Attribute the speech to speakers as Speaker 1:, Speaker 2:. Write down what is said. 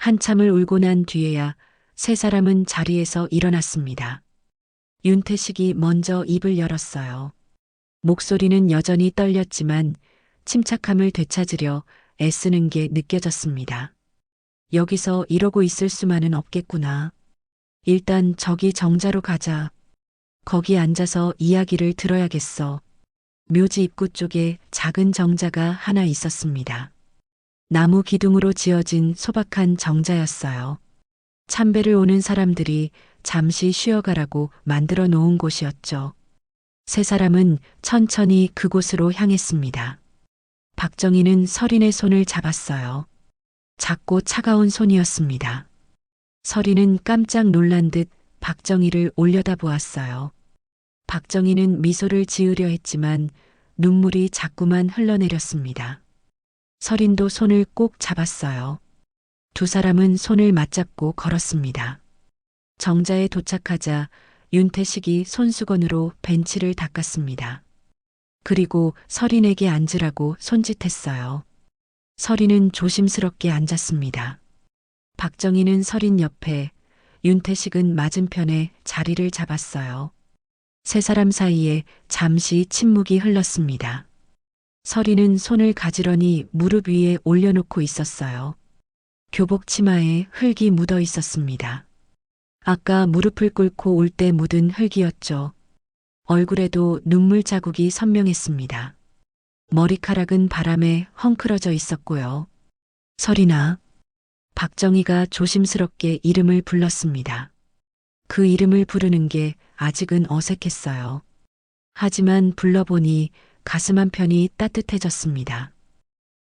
Speaker 1: 한참을 울고 난 뒤에야 세 사람은 자리에서 일어났습니다. 윤태식이 먼저 입을 열었어요. 목소리는 여전히 떨렸지만 침착함을 되찾으려 애쓰는 게 느껴졌습니다. 여기서 이러고 있을 수만은 없겠구나. 일단 저기 정자로 가자. 거기 앉아서 이야기를 들어야겠어. 묘지 입구 쪽에 작은 정자가 하나 있었습니다. 나무 기둥으로 지어진 소박한 정자였어요. 참배를 오는 사람들이 잠시 쉬어가라고 만들어 놓은 곳이었죠. 세 사람은 천천히 그곳으로 향했습니다. 박정희는 설인의 손을 잡았어요. 작고 차가운 손이었습니다. 설이는 깜짝 놀란 듯 박정희를 올려다 보았어요. 박정희는 미소를 지으려 했지만 눈물이 자꾸만 흘러내렸습니다. 설인도 손을 꼭 잡았어요. 두 사람은 손을 맞잡고 걸었습니다. 정자에 도착하자 윤태식이 손수건으로 벤치를 닦았습니다. 그리고 설인에게 앉으라고 손짓했어요. 설인은 조심스럽게 앉았습니다. 박정희는 설인 옆에, 윤태식은 맞은편에 자리를 잡았어요. 세 사람 사이에 잠시 침묵이 흘렀습니다. 설이는 손을 가지런히 무릎 위에 올려놓고 있었어요. 교복 치마에 흙이 묻어 있었습니다. 아까 무릎을 꿇고 올 때 묻은 흙이었죠. 얼굴에도 눈물 자국이 선명했습니다. 머리카락은 바람에 헝클어져 있었고요. 설이나 박정희가 조심스럽게 이름을 불렀습니다. 그 이름을 부르는 게 아직은 어색했어요. 하지만 불러보니 가슴 한편이 따뜻해졌습니다.